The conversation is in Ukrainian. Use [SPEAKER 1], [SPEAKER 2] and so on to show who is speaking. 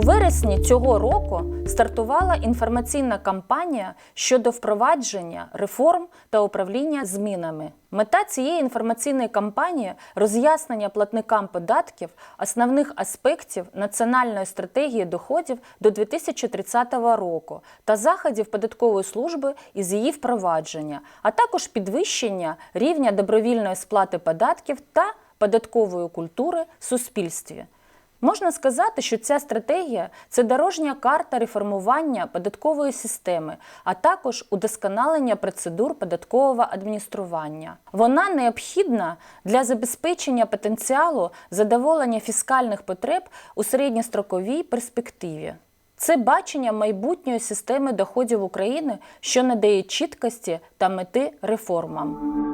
[SPEAKER 1] вересні цього року стартувала інформаційна кампанія щодо впровадження реформ та управління змінами. Мета цієї інформаційної кампанії роз'яснення платникам податків основних аспектів національної стратегії доходів до 2030 року та заходів податкової служби із її впровадження, а також підвищення рівня добровільної сплати податків та податкової культури в суспільстві. Можна сказати, що ця стратегія це дорожня карта реформування податкової системи, а також удосконалення процедур податкового адміністрування. Вона необхідна для забезпечення потенціалу задоволення фіскальних потреб у середньостроковій перспективі. Це бачення майбутньої системи доходів України, що надає чіткості та мети реформам.